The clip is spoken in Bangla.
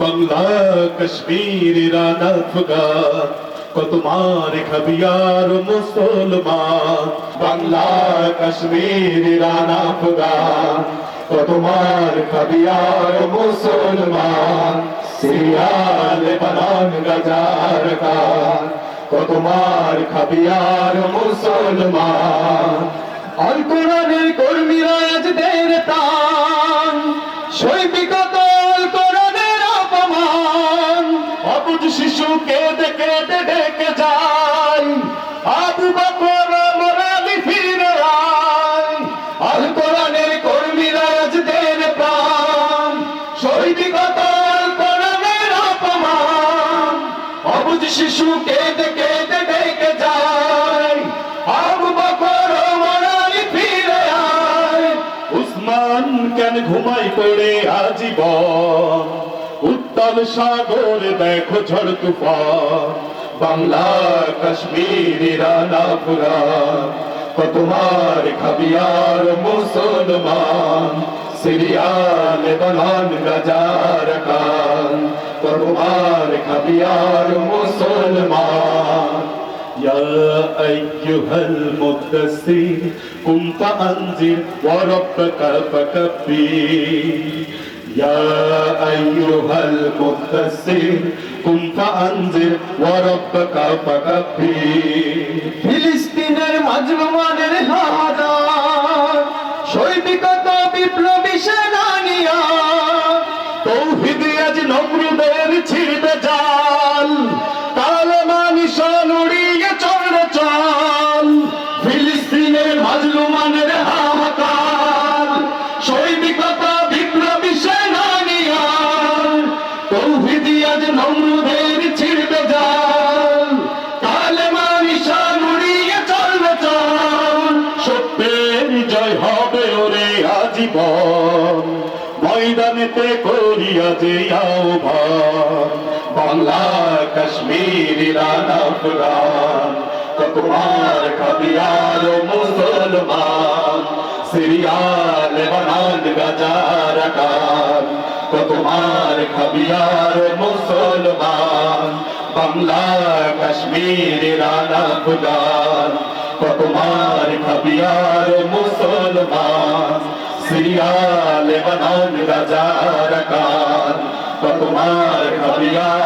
বাংলা, কাশ্মীর ইরান আফগান কত মার খাবিয়ার মুসলমান। বাংলা, কাশ্মীর ইরান আফগান কত মার খাবিয়ার মুসলমান। সিরিয়া লেবানন গাজার কান, কত মার খাবিয়ার মুসলমান। আল কোরআনের কর্মীরা আজ দের প্রাণ অবুজ শিশুকে দেখে ডেকে যায়। আবু বকর মোরালি ফিরে আয় আল কোরআনের কর্মীরা আজ দের প্রাণ। সৈনিকত আল কোরআনের অপমান। অবুজ শিশুকে দেখে ডেকে যায়। আবু বকর মরালি ফিরে আয় কেন ঘুমাই পড়ে আজীবন? উত্তাল সাগর দেখো ঝড় তুফান বাংলা কাশ্মীর ইরান আফগান কত মার খাবিয়ার মুসলমান সিরিয়া লেবানন গাজার কান কত মার খাবিয়ার মুসলমান يا أيها المدثر قم فأنذر وربك فكبر يا أيها المدثر قم فأنذر وربك فكبر ফিলিস্তিনের মাজলুমানের হাজার সৈনিকত বিপ্লবী সেনানিয়া আজীবন ময়দানেতে করিয়া যে আহ্বান, বাংলা, কাশ্মীর, ইরান, আফগান কত মার মুসলমান, সিরিয়া, লেবানন গাজার কান কত মার খাবিয়ার মুসলমান, বাংলা, কাশ্মীর, ইরান, আফগান কত মার খাবিয়ার মুসলমান। সিরিয়া লেবানন গাজার কান কত মার খাবিয়ার মুসলমান